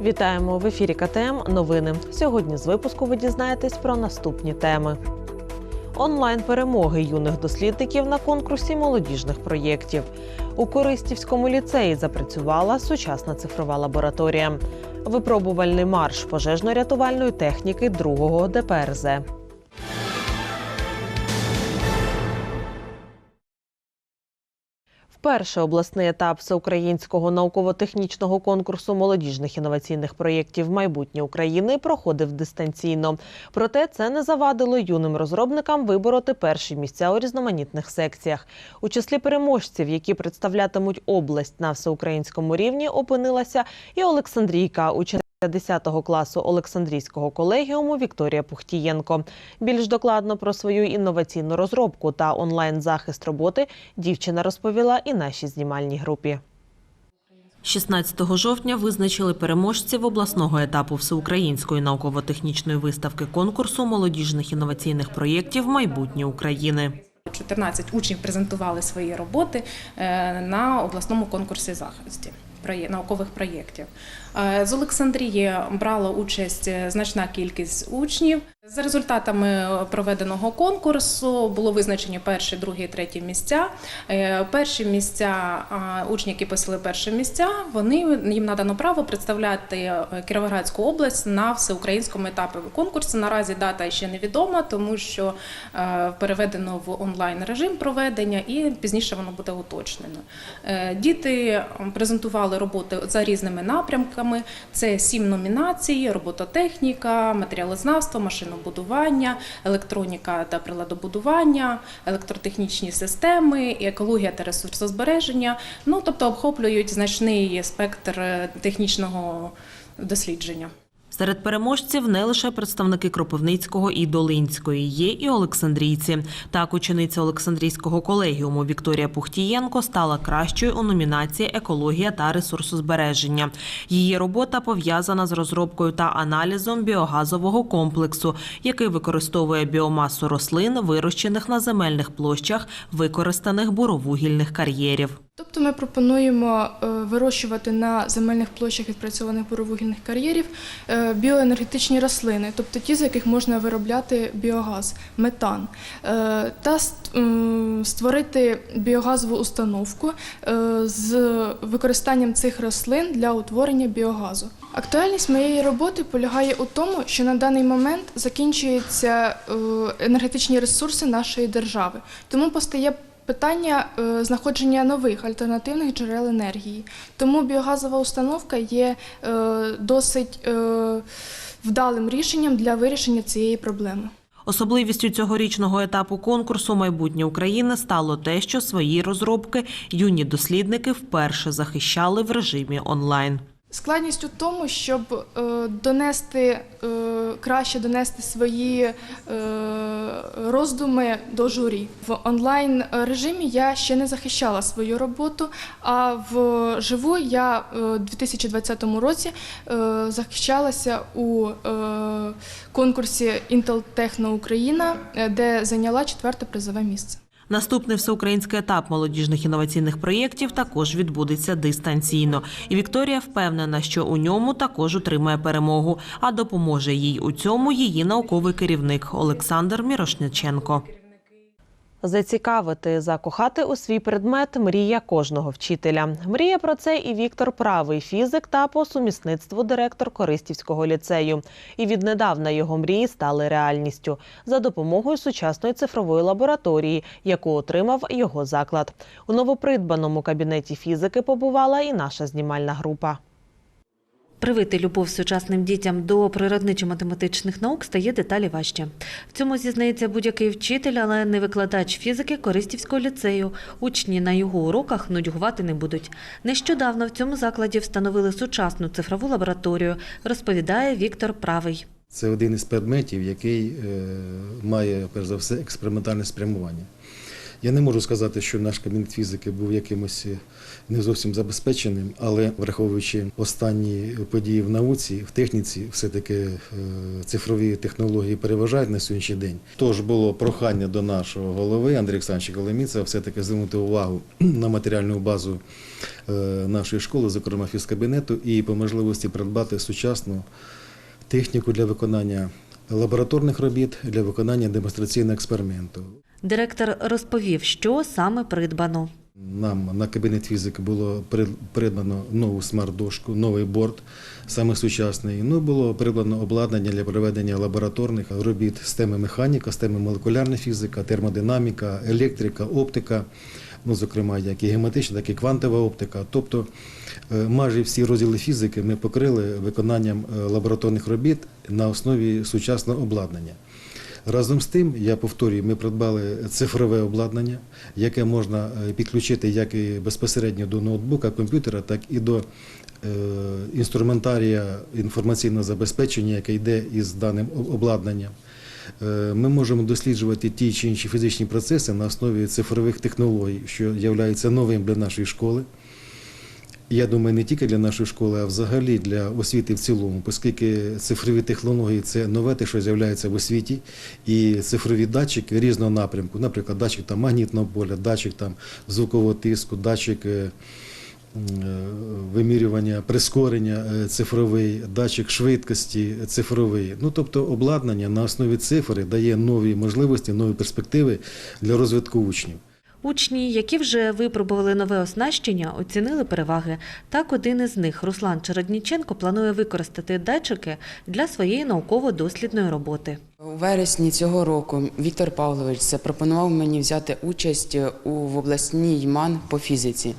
Вітаємо в ефірі КТМ. Новини. Сьогодні з випуску ви дізнаєтесь про наступні теми. Онлайн перемоги юних дослідників на конкурсі молодіжних проєктів. У Користівському ліцеї запрацювала сучасна цифрова лабораторія. Випробувальний марш пожежно-рятувальної техніки другого ДПРЗ. Вперше обласний етап всеукраїнського науково-технічного конкурсу молодіжних інноваційних проєктів майбутнє України проходив дистанційно. Проте це не завадило юним розробникам вибороти перші місця у різноманітних секціях. У числі переможців, які представлятимуть область на всеукраїнському рівні, опинилася і Олександрійка, учениця 10 класу Олександрійського колегіуму Вікторія Пухтієнко. Більш докладно про свою інноваційну розробку та онлайн-захист роботи дівчина розповіла і нашій знімальній групі. 16 жовтня визначили переможців обласного етапу всеукраїнської науково-технічної виставки конкурсу молодіжних інноваційних проєктів майбутнє України. 14 учнів презентували свої роботи е, на обласному конкурсі захисті наукових проєктів. Е, З Олександрії брала участь е, значна кількість учнів. За результатами проведеного конкурсу було визначені перші, другі, треті місця. Е, Перші місця учні, які посіли перші місця, вони їм надано право представляти е, Кіровоградську область на всеукраїнському етапі конкурсу. Наразі дата ще невідома, тому що е, переведено в онлайн режим проведення, і пізніше воно буде уточнено. Е, Діти презентували роботи за різними напрямками. Це сім номінацій: робототехніка, матеріалознавство, машинобудування, електроніка та приладобудування, електротехнічні системи, екологія та ресурсозбереження. Ну тобто обхоплюють значний спектр е, технічного дослідження. Серед переможців не лише представники Кропивницького і Долинської, є і Олександрійці. Так, учениця Олександрійського колегіуму Вікторія Пухтієнко стала кращою у номінації Екологія та ресурсозбереження. Її робота пов'язана з розробкою та аналізом біогазового комплексу, який використовує біомасу рослин, вирощених на земельних площах, використаних буровугільних кар'єрів. Тобто ми пропонуємо е, вирощувати на земельних площах відпрацьованих буровугільних кар'єрів е, біоенергетичні рослини, тобто ті, з яких можна виробляти біогаз, метан, е, та створити біогазову установку з використанням цих рослин для утворення біогазу. Актуальність моєї роботи полягає у тому, що на даний момент закінчуються енергетичні ресурси нашої держави, тому постає Питання е, знаходження нових альтернативних джерел енергії. Тому біогазова установка є е, досить е, вдалим рішенням для вирішення цієї проблеми. Особливістю цьогорічного етапу конкурсу Майбутнє України стало те, що свої розробки юні дослідники вперше захищали в режимі онлайн. Складність у тому, щоб е, донести е, краще донести свої е, роздуми до журі. В онлайн режимі я ще не захищала свою роботу, а в живу я у 2020 році захищалася у конкурсі Intel Techno Україна, де зайняла четверте призове місце. Наступний всеукраїнський етап молодіжних інноваційних проєктів також відбудеться дистанційно. І Вікторія впевнена, що у ньому також отримає перемогу, а допоможе їй у цьому її науковий керівник Олександр Мірошниченко. Зацікавити, закохати у свій предмет мрія кожного вчителя. Мріє про це і Віктор Правий, фізик та по сумісництву директор Користівського ліцею. І віднедавна його мрії стали реальністю за допомогою сучасної цифрової лабораторії, яку отримав його заклад. У новопридбаному кабінеті фізики побувала і наша знімальна група. Привити любов сучасним дітям до природничо-математичних наук стає деталі важче. В цьому зізнається будь-який вчитель, але не викладач фізики Користівського ліцею. Учні на його уроках нудьгувати не будуть. Нещодавно в цьому закладі встановили сучасну цифрову лабораторію, розповідає Віктор Правий. Це один із предметів, який е, має перш за все експериментальне спрямування. Я не можу сказати, що наш кабінет фізики був якимось е, не зовсім забезпеченим, але враховуючи останні події в науці, в техніці, все-таки е, цифрові технології переважають на сьогоднішній день. Тож було прохання до нашого голови Андрія Олександровича Коломіця все-таки звернути увагу на матеріальну базу е, нашої школи, зокрема фізкабінету, і по можливості придбати сучасну техніку для виконання лабораторних робіт, для виконання демонстраційного експерименту. Директор розповів, що саме придбано. Нам на кабінет фізики було придбано нову смарт-дошку, новий борт, саме сучасний. Ну, було придбано обладнання для проведення лабораторних робіт з теми механіка, з теми молекулярна фізика, термодинаміка, електрика, оптика, ну, зокрема, як і геометрична, так і квантова оптика. Тобто е, майже всі розділи фізики ми покрили виконанням е, лабораторних робіт на основі сучасного обладнання. Разом з тим, я повторюю, ми придбали цифрове обладнання, яке можна е, підключити як і безпосередньо до ноутбука, комп'ютера, так і до е, інструментарія інформаційного забезпечення, яке йде із даним обладнанням. Е, Ми можемо досліджувати ті чи інші фізичні процеси на основі цифрових технологій, що є новим для нашої школи. Я думаю, не тільки для нашої школи, а взагалі для освіти в цілому, оскільки цифрові технології це нове те, що з'являється в освіті, і цифрові датчики різного напрямку, наприклад, датчик там, магнітного поля, датчик там, звукового тиску, датчик е, е, вимірювання, прискорення е, цифровий, датчик швидкості цифровий. Ну, тобто обладнання на основі цифри дає нові можливості, нові перспективи для розвитку учнів. Учні, які вже випробували нове оснащення, оцінили переваги. Так, один із них, Руслан Чередніченко, планує використати датчики для своєї науково-дослідної роботи. У вересні цього року Віктор Павлович запропонував мені взяти участь у в обласній ЙМАН по фізиці.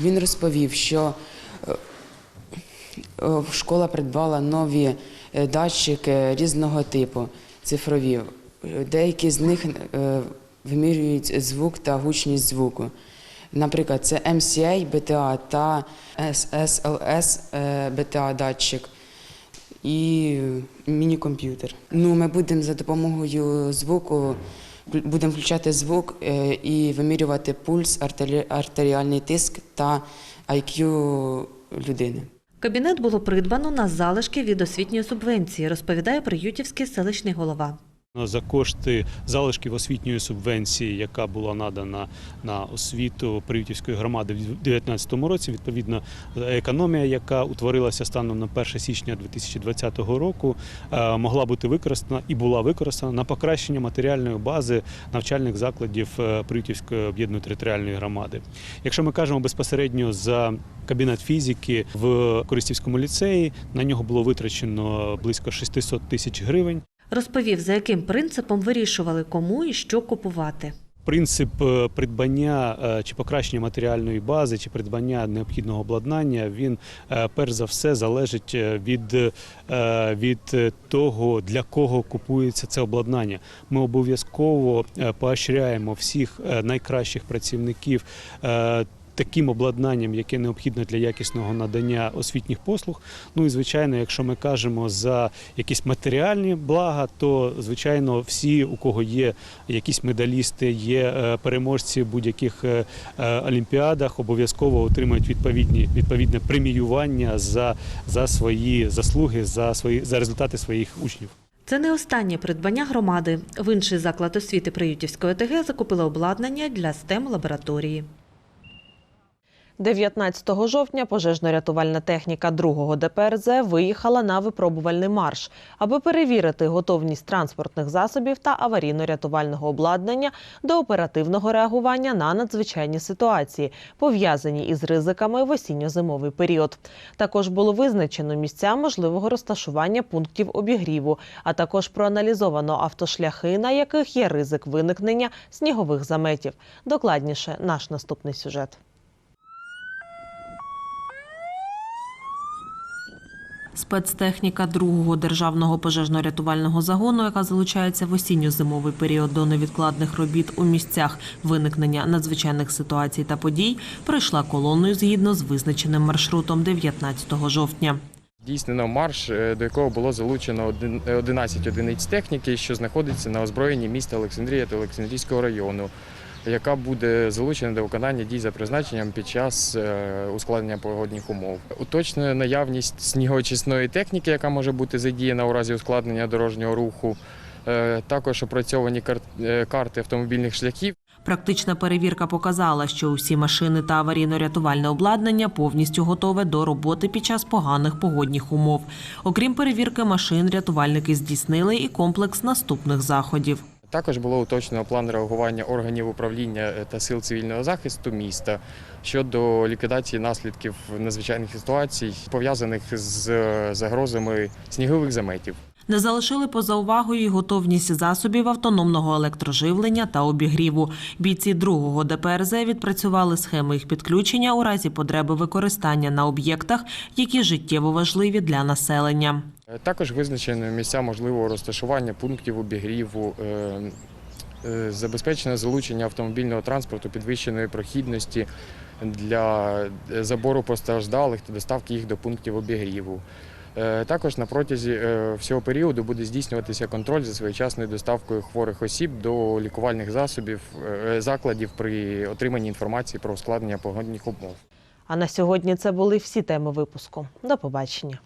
Він розповів, що е, е, школа придбала нові е, датчики різного типу, цифрові. Деякі з них вимірюють звук та гучність звуку. Наприклад, це MCA BTA та SSLS е, BTA датчик і міні-комп'ютер. Ну, ми будемо за допомогою звуку будемо включати звук е, і вимірювати пульс, артеріальний тиск та IQ людини. Кабінет було придбано на залишки від освітньої субвенції, розповідає Приютівський селищний голова. За кошти залишків освітньої субвенції, яка була надана на освіту Приютівської громади в 2019 році, відповідно, економія, яка утворилася станом на 1 січня 2020 року, е, могла бути використана і була використана на покращення матеріальної бази навчальних закладів е, Приютівської об'єднаної територіальної громади. Якщо ми кажемо безпосередньо за кабінет фізики в Користівському ліцеї, на нього було витрачено близько 600 тисяч гривень. Розповів, за яким принципом вирішували, кому і що купувати. Принцип е, придбання е, чи покращення матеріальної бази, чи придбання необхідного обладнання, він е, перш за все залежить від, від того, для кого купується це обладнання. Ми обов'язково поощряємо всіх найкращих працівників. Таким обладнанням, яке необхідно для якісного надання освітніх послуг. Ну і звичайно, якщо ми кажемо за якісь матеріальні блага, то звичайно всі, у кого є якісь медалісти, є е, переможці в будь-яких е, е, олімпіадах, обов'язково отримують відповідні відповідне преміювання за, за свої заслуги, за свої за результати своїх учнів. Це не останнє придбання громади. В інший заклад освіти Приютівської ОТГ закупили обладнання для STEM лабораторії. 19 жовтня пожежно-рятувальна техніка 2-го ДПРЗ виїхала на випробувальний марш, аби перевірити готовність транспортних засобів та аварійно-рятувального обладнання до оперативного реагування на надзвичайні ситуації, пов'язані із ризиками в осінньо-зимовий період. Також було визначено місця можливого розташування пунктів обігріву, а також проаналізовано автошляхи, на яких є ризик виникнення снігових заметів. Докладніше наш наступний сюжет. Спецтехніка другого державного пожежно-рятувального загону, яка залучається в осінньо-зимовий період до невідкладних робіт у місцях виникнення надзвичайних ситуацій та подій, пройшла колоною згідно з визначеним маршрутом 19 жовтня. Здійснено марш, е, до якого було залучено один- 11 одиниць техніки, що знаходиться на озброєнні міста Олександрія та Олександрійського району. Яка буде залучена до виконання дій за призначенням під час е, ускладнення погодних умов. Уточнена наявність снігоочисної техніки, яка може бути задіяна у разі ускладнення дорожнього руху. Е, Також опрацьовані е, карти автомобільних шляхів. Практична перевірка показала, що усі машини та аварійно-рятувальне обладнання повністю готове до роботи під час поганих погодних умов. Окрім перевірки машин, рятувальники здійснили і комплекс наступних заходів. Також було уточнено план реагування органів управління е, та сил цивільного захисту міста щодо ліквідації наслідків надзвичайних ситуацій, пов'язаних з е, загрозами снігових заметів. Не залишили поза увагою й готовність засобів автономного електроживлення та обігріву. Бійці другого ДПРЗ відпрацювали схеми їх підключення у разі потреби використання на об'єктах, які життєво важливі для населення. Е, Також визначені місця можливого розташування пунктів обігріву, е, е, забезпечено залучення автомобільного транспорту підвищеної прохідності для забору постраждалих та доставки їх до пунктів обігріву. Також на протязі всього періоду буде здійснюватися контроль за своєчасною доставкою хворих осіб до лікувальних засобів закладів при отриманні інформації про ускладнення погодних умов. А на сьогодні це були всі теми випуску. До побачення.